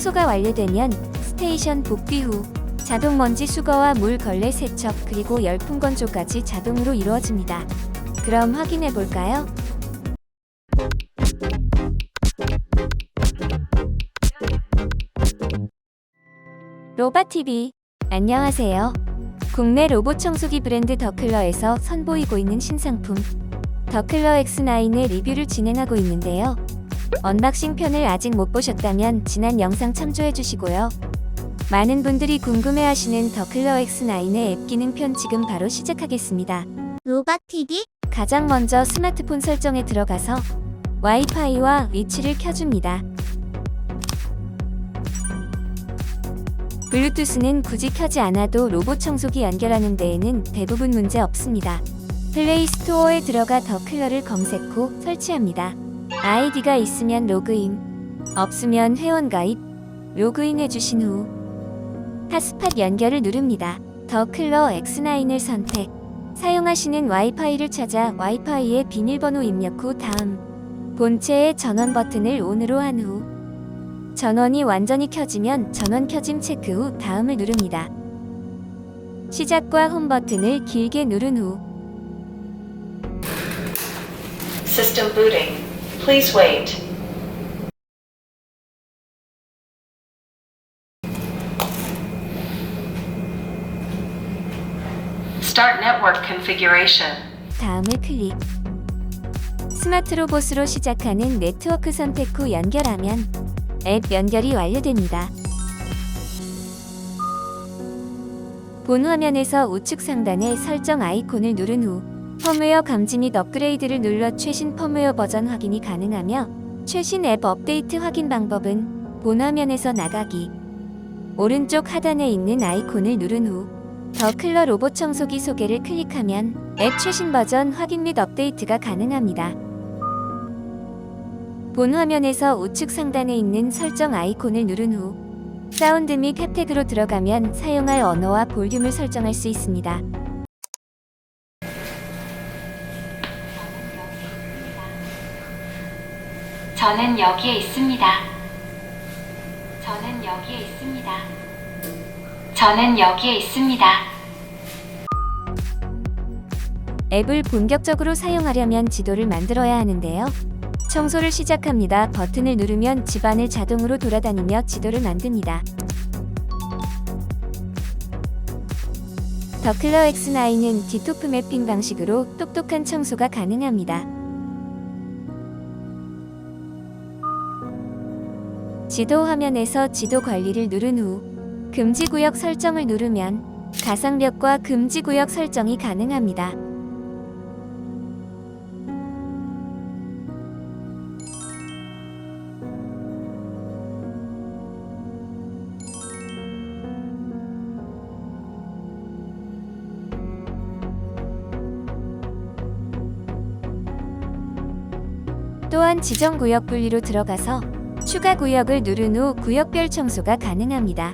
청소가 완료되면 스테이션 복귀 후 자동 먼지 수거와 물 걸레 세척 그리고 열풍 건조까지 자동으로 이루어집니다. 그럼 확인해 볼까요? 로바TV 안녕하세요. 국내 로봇 청소기 브랜드 더클러에서 선보이고 있는 신상품 더클러 X9의 리뷰를 진행하고 있는데요. 언박싱 편을 아직 못 보셨다면 지난 영상 참조해 주시고요. 많은 분들이 궁금해하시는 더클러 X9의 앱 기능 편 지금 바로 시작하겠습니다. 로바TV? 가장 먼저 스마트폰 설정에 들어가서 와이파이와 위치를 켜줍니다. 블루투스는 굳이 켜지 않아도 로봇 청소기 연결하는 데에는 대부분 문제 없습니다. 플레이 스토어에 들어가 더클러를 검색 후 설치합니다. 아이디가 있으면 로그인, 없으면 회원 가입, 로그인 해주신 후 핫스팟 연결을 누릅니다. 더 클러 X9을 선택. 사용하시는 와이파이를 찾아 와이파이의 비밀번호 입력 후 다음 본체의 전원 버튼을 ON으로 한 후 전원이 완전히 켜지면 전원 켜짐 체크 후 다음을 누릅니다. 시작과 홈 버튼을 길게 누른 후 System. Please wait. Start network configuration. 다음을 클릭. 스마트 로봇으로 시작하는 네트워크 선택 후 연결하면 앱 연결이 완료됩니다. 본 화면에서 우측 상단에 설정 아이콘을 누른 후 펌웨어 감지 및 업그레이드를 눌러 최신 펌웨어 버전 확인이 가능하며 최신 앱 업데이트 확인 방법은 본 화면에서 나가기 오른쪽 하단에 있는 아이콘을 누른 후 더 클러 로봇 청소기 소개를 클릭하면 앱 최신 버전 확인 및 업데이트가 가능합니다. 본 화면에서 우측 상단에 있는 설정 아이콘을 누른 후 사운드 및 혜택으로 들어가면 사용할 언어와 볼륨을 설정할 수 있습니다. 저는 여기에 있습니다. 저는 여기에 있습니다. 저는 여기에 있습니다. 앱을 본격적으로 사용하려면 지도를 만들어야 하는데요. 청소를 시작합니다. 버튼을 누르면 집안을 자동으로 돌아다니며 지도를 만듭니다. 더클러 X9은 디토프 매핑 방식으로 똑똑한 청소가 가능합니다. 지도 화면에서 지도 관리를 누른 후 금지 구역 설정을 누르면 가상벽과 금지 구역 설정이 가능합니다. 또한 지정 구역 분리로 들어가서 추가 구역을 누른 후 구역별 청소가 가능합니다.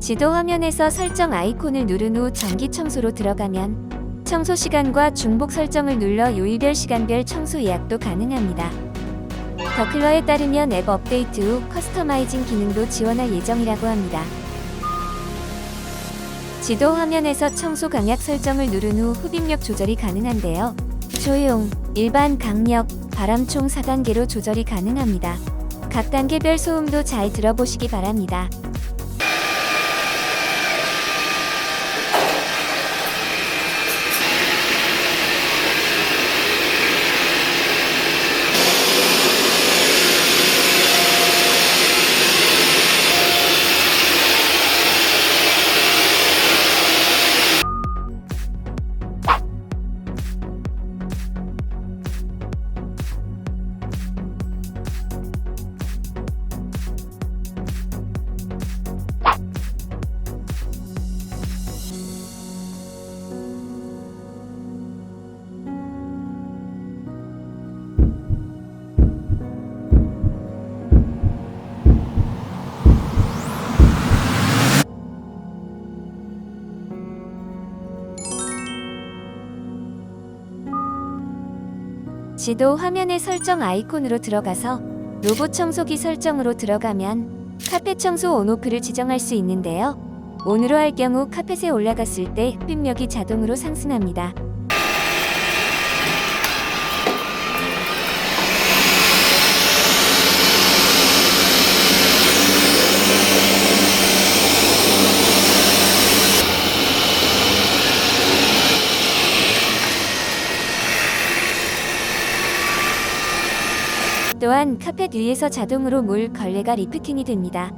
지도 화면에서 설정 아이콘을 누른 후 정기 청소로 들어가면 청소 시간과 중복 설정을 눌러 요일별 시간별 청소 예약도 가능합니다. 더클러에 따르면 앱 업데이트 후 커스터마이징 기능도 지원할 예정이라고 합니다. 지도 화면에서 청소 강약 설정을 누른 후 흡입력 조절이 가능한데요. 조용, 일반 강력, 바람 총 4단계로 조절이 가능합니다. 각 단계별 소음도 잘 들어보시기 바랍니다. 지도 화면의 설정 아이콘으로 들어가서 로봇 청소기 설정으로 들어가면 카펫 청소 온오프를 지정할 수 있는데요. 온으로 할 경우 카펫에 올라갔을 때 흡입력이 자동으로 상승합니다. 또한 카펫 위에서 자동으로 물 걸레가 리프팅이 됩니다.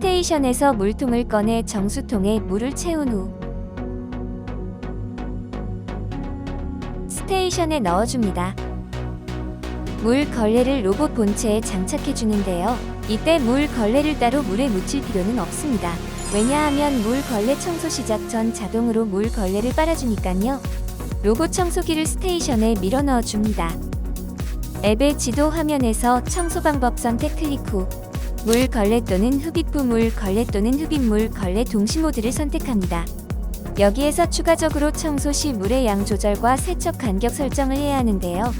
스테이션에서 물통을 꺼내 정수통에 물을 채운 후 스테이션에 넣어줍니다. 물 걸레를 로봇 본체에 장착해 주는데요. 이때 물 걸레를 따로 물에 묻힐 필요는 없습니다. 왜냐하면 물 걸레 청소 시작 전 자동으로 물 걸레를 빨아주니까요. 로봇 청소기를 스테이션에 밀어 넣어 줍니다. 앱의 지도 화면에서 청소 방법 선택 클릭 후 물 걸레 또는 흡입부 물 걸레 또는 흡입물 걸레 동시 모드를 선택합니다. 여기에서 추가적으로 청소 시 물의 양 조절과 세척 간격 설정을 해야 하는데요.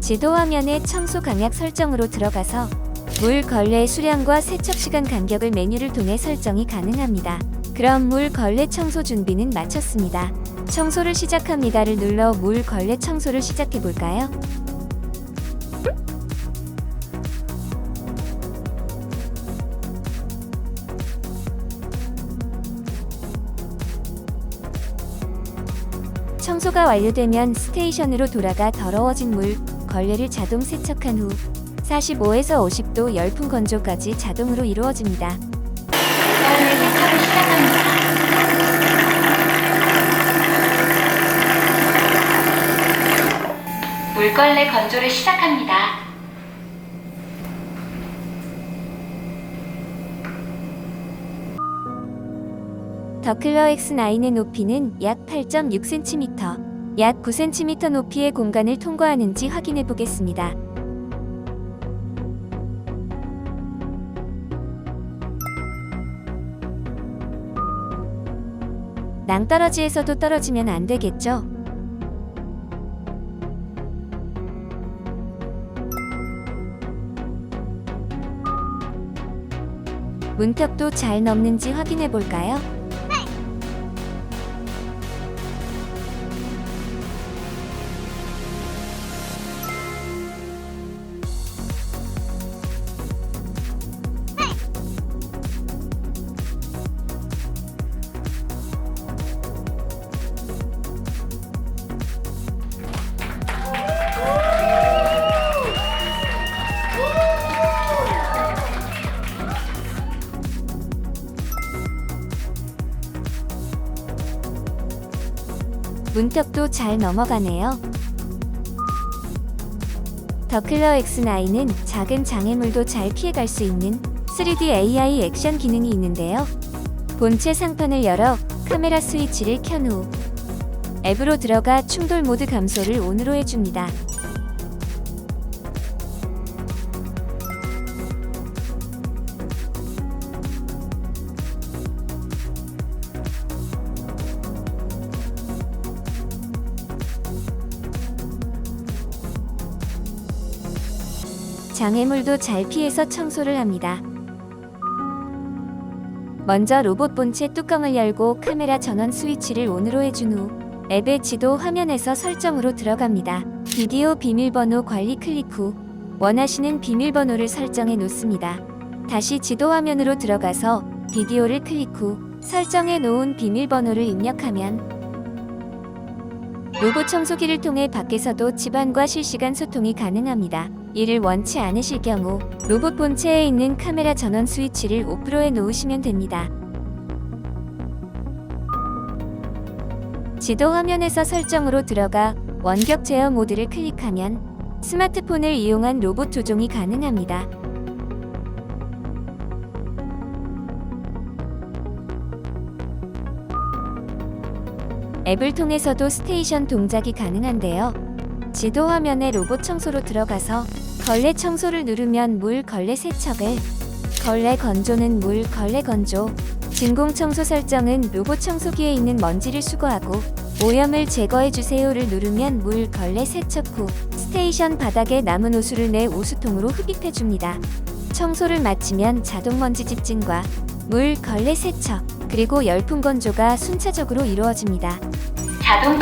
지도 화면에 청소 강약 설정으로 들어가서 물 걸레 수량과 세척 시간 간격을 메뉴를 통해 설정이 가능합니다. 그럼 물 걸레 청소 준비는 마쳤습니다. 청소를 시작합니다를 눌러 물 걸레 청소를 시작해 볼까요? 청소가 완료되면 스테이션으로 돌아가 더러워진 물 걸레를 자동 세척한 후 45에서 50도 열풍 건조까지 자동으로 이루어집니다. 물걸레 건조를 시작합니다. 더클러 X9의 높이는 약 8.6cm, 약 9cm 높이의 공간을 통과하는지 확인해 보겠습니다. 낭떠러지에서도 떨어지면 안 되겠죠? 문턱도 잘 넘는지 확인해 볼까요? 문턱도 잘 넘어가네요. 더클러 X9은 작은 장애물도 잘 피해갈 수 있는 3D AI 액션 기능이 있는데요. 본체 상판을 열어 카메라 스위치를 켠 후 앱으로 들어가 충돌 모드 감소를 온으로 해줍니다. 장애물도 잘 피해서 청소를 합니다. 먼저 로봇 본체 뚜껑을 열고 카메라 전원 스위치를 온으로 해준 후 앱의 지도 화면에서 설정으로 들어갑니다. 비디오 비밀번호 관리 클릭 후 원하시는 비밀번호를 설정해 놓습니다. 다시 지도 화면으로 들어가서 비디오를 클릭 후 설정해 놓은 비밀번호를 입력하면 로봇 청소기를 통해 밖에서도 집안과 실시간 소통이 가능합니다. 이를 원치 않으실 경우 로봇 본체에 있는 카메라 전원 스위치를 오프로에 놓으시면 됩니다. 지도 화면에서 설정으로 들어가 원격 제어 모드를 클릭하면 스마트폰을 이용한 로봇 조종이 가능합니다. 앱을 통해서도 스테이션 동작이 가능한데요. 지도 화면에 로봇 청소로 들어가서 걸레 청소를 누르면 물 걸레 세척을, 걸레 건조는 물 걸레 건조, 진공 청소 설정은 로봇 청소기에 있는 먼지를 수거하고 오염을 제거해 주세요를 누르면 물 걸레 세척 후 스테이션 바닥에 남은 오수를 내 오수통으로 흡입해 줍니다. 청소를 마치면 자동 먼지 집진과 물 걸레 세척 그리고 열풍 건조가 순차적으로 이루어집니다. 자동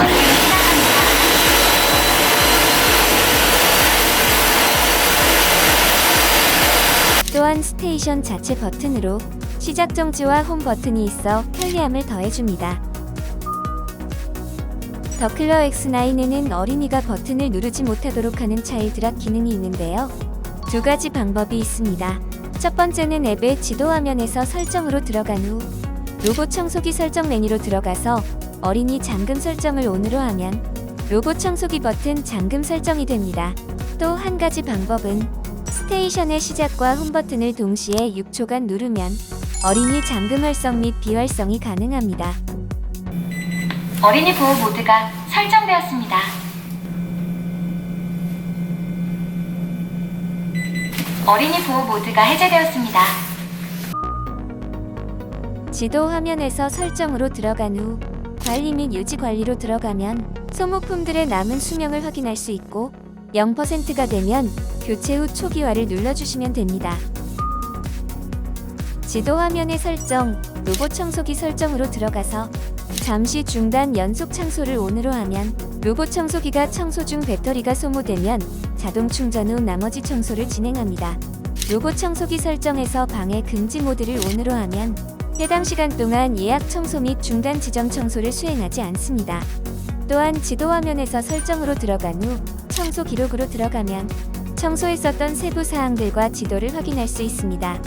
또한 스테이션 자체 버튼으로 시작 정지와 홈 버튼이 있어 편리함을 더해줍니다. 더클러 X9에는 어린이가 버튼을 누르지 못하도록 하는 차일드락 기능이 있는데요. 두 가지 방법이 있습니다. 첫 번째는 앱의 지도 화면에서 설정으로 들어간 후 로봇 청소기 설정 메뉴로 들어가서 어린이 잠금 설정을 ON으로 하면 로봇 청소기 버튼 잠금 설정이 됩니다. 또 한 가지 방법은 스테이션의 시작과 홈 버튼을 동시에 6초간 누르면 어린이 잠금 활성 및 비활성이 가능합니다. 어린이 보호 모드가 설정되었습니다. 어린이 보호 모드가 해제되었습니다. 지도 화면에서 설정으로 들어간 후 관리 및 유지 관리로 들어가면 소모품들의 남은 수명을 확인할 수 있고 0%가 되면 교체 후 초기화를 눌러주시면 됩니다. 지도 화면의 설정, 로봇 청소기 설정으로 들어가서 잠시 중단 연속 청소를 ON으로 하면 로봇 청소기가 청소 중 배터리가 소모되면 자동 충전 후 나머지 청소를 진행합니다. 로봇 청소기 설정에서 방해 금지 모드를 ON으로 하면 해당 시간 동안 예약 청소 및 중단 지정 청소를 수행하지 않습니다. 또한 지도 화면에서 설정으로 들어간 후 청소 기록으로 들어가면 청소했었던 세부 사항들과 지도를 확인할 수 있습니다.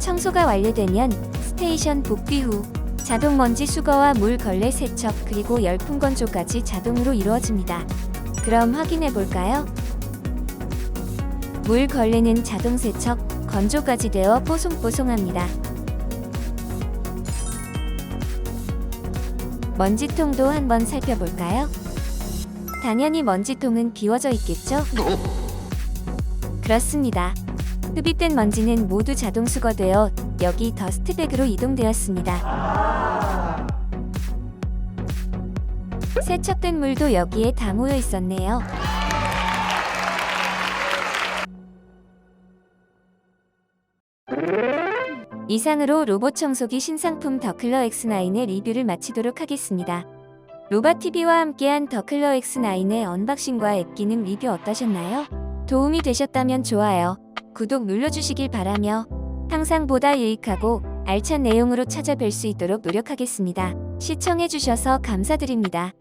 청소가 완료되면 스테이션 복귀 후 자동 먼지 수거와 물 걸레 세척 그리고 열풍 건조까지 자동으로 이루어집니다. 그럼 확인해 볼까요? 물 걸레는 자동 세척, 건조까지 되어 뽀송뽀송합니다. 먼지통도 한번 살펴볼까요? 당연히 먼지통은 비워져 있겠죠? 그렇습니다. 흡입된 먼지는 모두 자동 수거되어 여기 더스트백으로 이동되었습니다. 세척된 물도 여기에 다 모여 있었네요. 이상으로 로봇 청소기 신상품 더클러 X9의 리뷰를 마치도록 하겠습니다. 로바TV와 함께한 더클러 X9의 언박싱과 앱 기능 리뷰 어떠셨나요? 도움이 되셨다면 좋아요, 구독 눌러주시길 바라며 항상 보다 유익하고 알찬 내용으로 찾아뵐 수 있도록 노력하겠습니다. 시청해주셔서 감사드립니다.